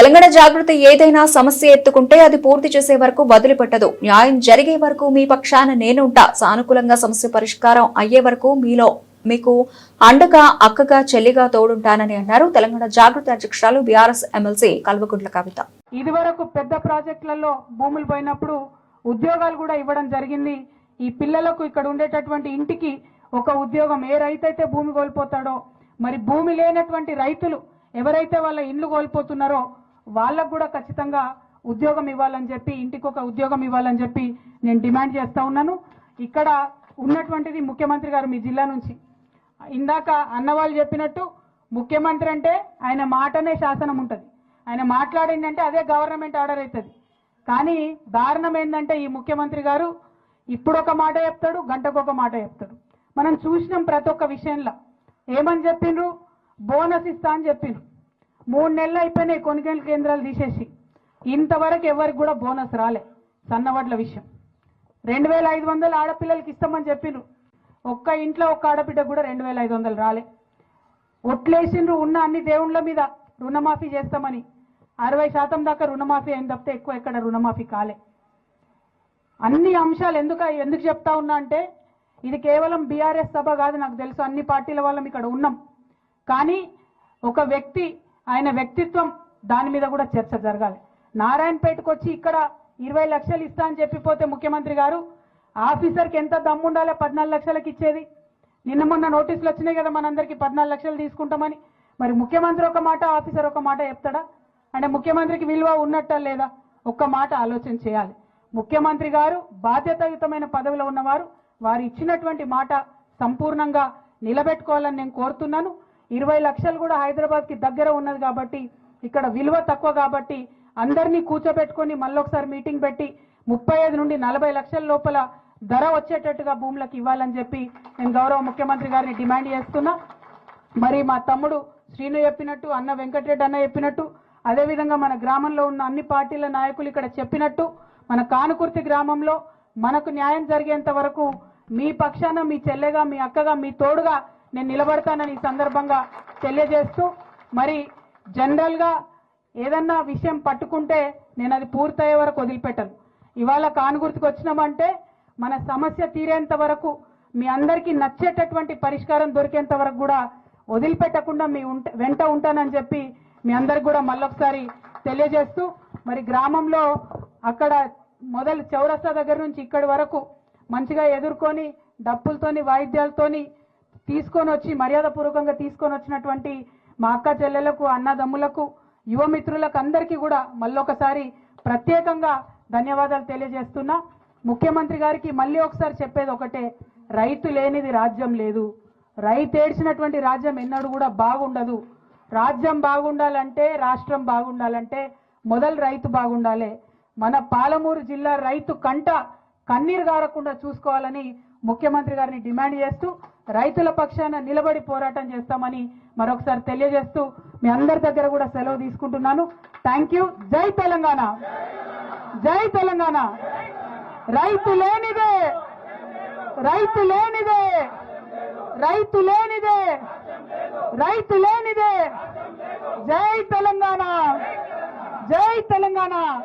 తెలంగాణ జాగృతి ఏదైనా సమస్య ఎత్తుకుంటే అది పూర్తి చేసే వరకు వదిలిపెట్టదు. న్యాయం జరిగే వరకు మీ పక్షాన నేనుంటా. సానుకూలంగా సమస్య పరిష్కారం అయ్యే వరకు మీలో మీకు అండగా అక్కగా చెల్లిగా తోడుంటానని అన్నారు తెలంగాణ జాగృతి అధ్యక్షురాలు బీఆర్ఎస్ ఎమ్మెల్సీ కల్వకుంట్ల కవిత. ఇది వరకు పెద్ద ప్రాజెక్టులలో భూములు పోయినప్పుడు ఉద్యోగాలు కూడా ఇవ్వడం జరిగింది. ఈ పిల్లలకు ఇక్కడ ఉండేటటువంటి ఇంటికి ఒక ఉద్యోగం. ఏ రైతు అయితే భూమి కోల్పోతాడో మరి భూమి లేనటువంటి రైతులు ఎవరైతే వాళ్ళ ఇండ్లు కోల్పోతున్నారో వాళ్ళకు కూడా ఖచ్చితంగా ఉద్యోగం ఇవ్వాలని చెప్పి ఇంటికి ఒక ఉద్యోగం ఇవ్వాలని చెప్పి నేను డిమాండ్ చేస్తూ ఉన్నాను. ఇక్కడ ఉన్నటువంటిది ముఖ్యమంత్రి గారు మీ జిల్లా నుంచి. ఇందాక అన్నవాళ్ళు చెప్పినట్టు ముఖ్యమంత్రి అంటే ఆయన మాటనే శాసనం ఉంటుంది. ఆయన మాట్లాడిందంటే అదే గవర్నమెంట్ ఆర్డర్ అవుతుంది కానీ దారుణం ఏంటంటే ఈ ముఖ్యమంత్రి గారు ఇప్పుడు ఒక మాట చెప్తాడు గంటకు ఒక మాట చెప్తాడు. మనం చూసినాం ప్రతి ఒక్క విషయంలో. ఏమని చెప్పిండ్రు? బోనస్ ఇస్తా అని చెప్పిండ్రు. మూడు నెలలు అయిపోయినాయి కొనుగోలు కేంద్రాలు తీసేసి. ఇంతవరకు ఎవరికి కూడా బోనస్ రాలే. సన్నవాట్ల విషయం. రెండు వేల ఐదు వందలు ఆడపిల్లలకి ఇస్తామని చెప్పిండ్రు ఒక్క ఇంట్లో ఒక్క ఆడబిడ్డ కూడా రెండు వేల ఐదు వందలు రాలే. ఒట్లేసిండ్రు ఉన్న అన్ని దేవుళ్ళ మీద రుణమాఫీ చేస్తామని. అరవై శాతం దాకా రుణమాఫీ అయిన తప్పితే ఎక్కువ ఎక్కడ రుణమాఫీ కాలే. అన్ని అంశాలు ఎందుకు ఎందుకు చెప్తా ఉన్నా అంటే ఇది కేవలం బీఆర్ఎస్ సభ కాదు నాకు తెలుసు అన్ని పార్టీల వాళ్ళం ఇక్కడ ఉన్నాం. కానీ ఒక వ్యక్తి ఆయన వ్యక్తిత్వం దాని మీద కూడా చర్చ జరగాలి. నారాయణపేటకు వచ్చి ఇక్కడ ఇరవై లక్షలు ఇస్తా అని చెప్పిపోతే ముఖ్యమంత్రి గారు ఆఫీసర్కి ఎంత దమ్ముండాలి పద్నాలుగు లక్షలకి ఇచ్చేది. నిన్న మొన్న నోటీసులు వచ్చినాయి కదా మనందరికీ పద్నాలుగు లక్షలు తీసుకుంటామని. మరి ముఖ్యమంత్రి ఒక మాట ఆఫీసర్ ఒక మాట చెప్తాడా? అంటే ముఖ్యమంత్రికి విలువ ఉన్నట్ట లేదా? ఒక్క మాట ఆలోచన చేయాలి. ముఖ్యమంత్రి గారు బాధ్యతాయుతమైన పదవిలో ఉన్నవారు వారు ఇచ్చినటువంటి మాట సంపూర్ణంగా నిలబెట్టుకోవాలని నేను కోరుతున్నాను. ఇరవై లక్షలు కూడా హైదరాబాద్కి దగ్గర ఉన్నది కాబట్టి ఇక్కడ విలువ తక్కువ కాబట్టి అందరినీ కూర్చోబెట్టుకొని మళ్ళొకసారి మీటింగ్ పెట్టి ముప్పై ఐదు నుండి నలభై లక్షల లోపల ధర వచ్చేటట్టుగా భూములకు ఇవ్వాలని చెప్పి నేను గౌరవ ముఖ్యమంత్రి గారిని డిమాండ్ చేస్తున్నా. మరి మా తమ్ముడు శ్రీను చెప్పినట్టు అన్న వెంకటరెడ్డి అన్న చెప్పినట్టు అదేవిధంగా మన గ్రామంలో ఉన్న అన్ని పార్టీల నాయకులు ఇక్కడ చెప్పినట్టు మన కానుకుర్తి గ్రామంలో మనకు న్యాయం జరిగేంత వరకు మీ పక్షాన మీ చెల్లెగా మీ అక్కగా మీ తోడుగా నేను నిలబడతానని ఈ సందర్భంగా తెలియజేస్తూ మరి జనరల్గా ఏదన్నా విషయం పట్టుకుంటే నేను అది పూర్తయ్యే వరకు వదిలిపెట్టను. ఇవాళ కానుగుర్తికి వచ్చినామంటే మన సమస్య తీరేంత వరకు మీ అందరికీ నచ్చేటటువంటి పరిష్కారం దొరికేంత వరకు కూడా వదిలిపెట్టకుండా మీ ఉంట వెంట ఉంటానని చెప్పి మీ అందరికి కూడా మళ్ళొకసారి తెలియజేస్తూ మరి గ్రామంలో అక్కడ మొదలు చౌరస్తా దగ్గర నుంచి ఇక్కడి వరకు మంచిగా ఎదుర్కొని డప్పులతోని వాయిద్యాలతోని తీసుకొని వచ్చి మర్యాదపూర్వకంగా తీసుకొని వచ్చినటువంటి మా అక్క చెల్లెలకు అన్నదమ్ములకు యువమిత్రులకు అందరికీ కూడా మళ్ళొకసారి ప్రత్యేకంగా ధన్యవాదాలు తెలియజేస్తున్నా. ముఖ్యమంత్రి గారికి మళ్ళీ ఒకసారి చెప్పేది ఒకటే రైతు లేనిది రాజ్యం లేదు. రైతు ఏడ్చినటువంటి రాజ్యం ఎన్నడూ కూడా బాగుండదు. రాజ్యం బాగుండాలంటే రాష్ట్రం బాగుండాలంటే మొదలు రైతు బాగుండాలి. మన పాలమూరు జిల్లా రైతు కంట కన్నీరు గారకుండా చూసుకోవాలని ముఖ్యమంత్రి గారిని డిమాండ్ చేస్తూ రైతుల పక్షాన నిలబడి పోరాటం చేస్తామని మరొకసారి తెలియజేస్తూ మీ అందరి దగ్గర కూడా సెలవు తీసుకుంటున్నాను. థ్యాంక్ యూ జై తెలంగాణ. జై తెలంగాణ. రైతు లేనిదే. రైతు లేనిదే. రైతు లేనిదే. రైతు లేనిదే. జై తెలంగాణ. జై తెలంగాణ.